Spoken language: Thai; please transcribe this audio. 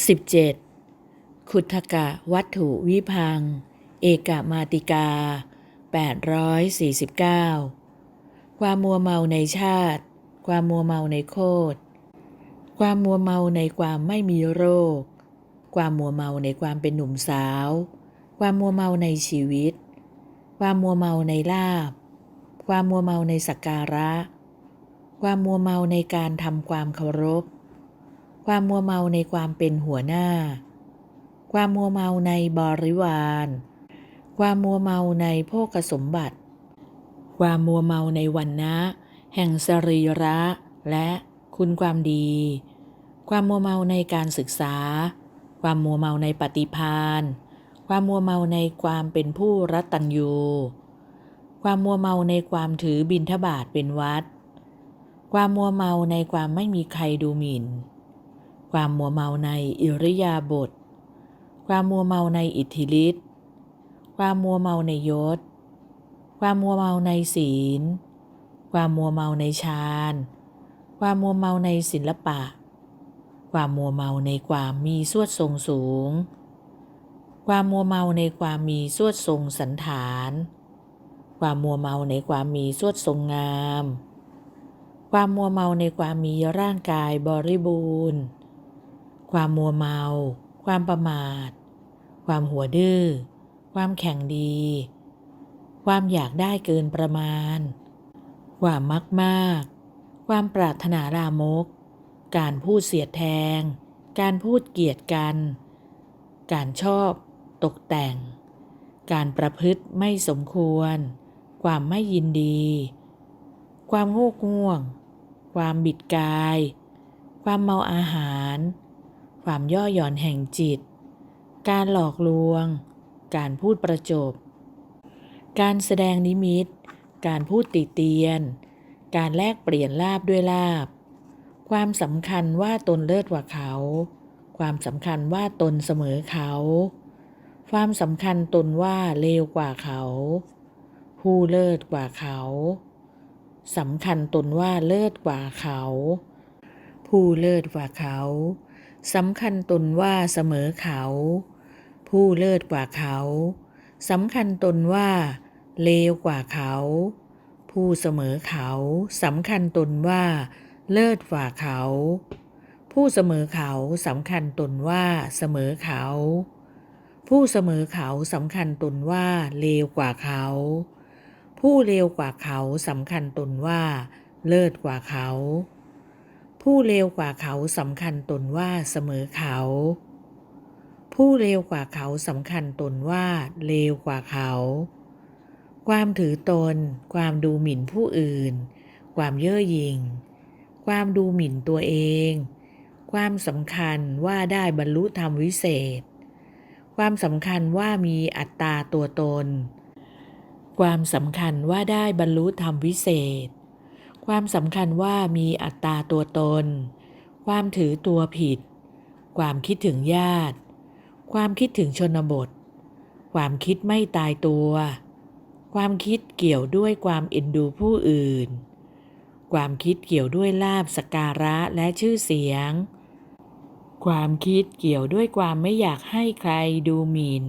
17. ขุทกะวัตถุวิพัง เอกมาติกา 849 ความมัวเมาในชาติ ความมัวเมาในโคตรความมัวเมาในความไม่มีโรค ความมัวเมาในความเป็นหนุ่มสาว ความมัวเมาในชีวิต ความมัวเมาในลาบ ความมัวเมาในสักการะ ความมัวเมาในการทำความเคารพ ความมัวเมาในความเป็นหัวหน้า ความมัวเมาในบริวาร ความมัวเมาในโภคสมบัติ ความมัวเมาในวันนะแห่งสรีระ และคุณความดี ความมัวเมาในการศึกษา ความมัวเมาในปฏิพานความมัวเมาในความเป็นผู้รัตตัญญูความมัวเมาในความถือบิณฑบาตเป็นวัด ความมัวเมาในความไม่มีใครดูหมิ่น ความมัวเมาในอิริยาบถความมัวเมาในอิทธิฤทธิ์ความมัวเมาในยศ ความมัวเมาในศีล ความมัวเมาในฌานความมัวเมาในศิลปะ ความมัวเมาในความมีสวดทรงสูง ความมัวเมาในความมีสวดทรงสันฐาน ความมัวเมาในความมีสวดทรงงาม ความมัวเมาในความมีร่างกายบริบูรณ์ ความมัวเมา ความประมาท ความหัวดื้อ ความแข่งดี ความอยากได้เกินประมาณ ความมักมาก ความปรารถนาลามก การพูดเสียดแทง การพูดเกลียดกัน การชอบตกแต่ง การประพฤติไม่สมควร ความไม่ยินดี ความโง่ง่วง ความบิดกาย ความเมาอาหาร ความย่อหย่อนแห่งจิต การหลอกลวง การพูดประจบ การแสดงนิมิต การพูดติเตียน การแลกเปลี่ยนลาบด้วยลาบ ความสำคัญว่าตนเลิศกว่าเขา ความสำคัญว่าตนเสมอเขา ความสำคัญตนว่าเลวกว่าเขา ผู้เลิศกว่าเขาสำคัญตนว่าเลิศกว่าเขา ผู้เลิศกว่าเขา สำคัญตนว่าเสมอเขา ผู้เลิศกว่าเขาสำคัญตนว่า เลวกว่าเขา ผู้เสมอเขาสำคัญตนว่า เลิศกว่าเขา ผู้เสมอเขาสำคัญตนว่าเสมอเขา ผู้เสมอเขาสำคัญตนว่า เลวกว่าเขา ผู้เลวกว่าเขาสำคัญตนว่า เลิศกว่าเขา ผู้เลวกว่าเขาสำคัญตนว่าเสมอเขา ผู้เลวกว่าเขาสำคัญตนว่าเลวกว่าเขา ความถือตน ความดูหมิ่นผู้อื่น ความเย่อหยิ่ง ความดูหมิ่นตัวเอง ความสำคัญว่าได้บรรลุธรรมวิเศษ ความสำคัญว่ามีอัตตาตัวตน ความสำคัญว่าได้บรรลุธรรมวิเศษ ความสำคัญว่ามีอัตตาตัวตน ความถือตัวผิด ความคิดถึงญาติ ความคิดถึงชนบท ความคิดไม่ตายตัว ความคิดเกี่ยวด้วยความเอ็นดูผู้อื่น ความคิดเกี่ยวด้วยลาบสการะและชื่อเสียง ความคิดเกี่ยวด้วยความไม่อยากให้ใครดูหมิน่น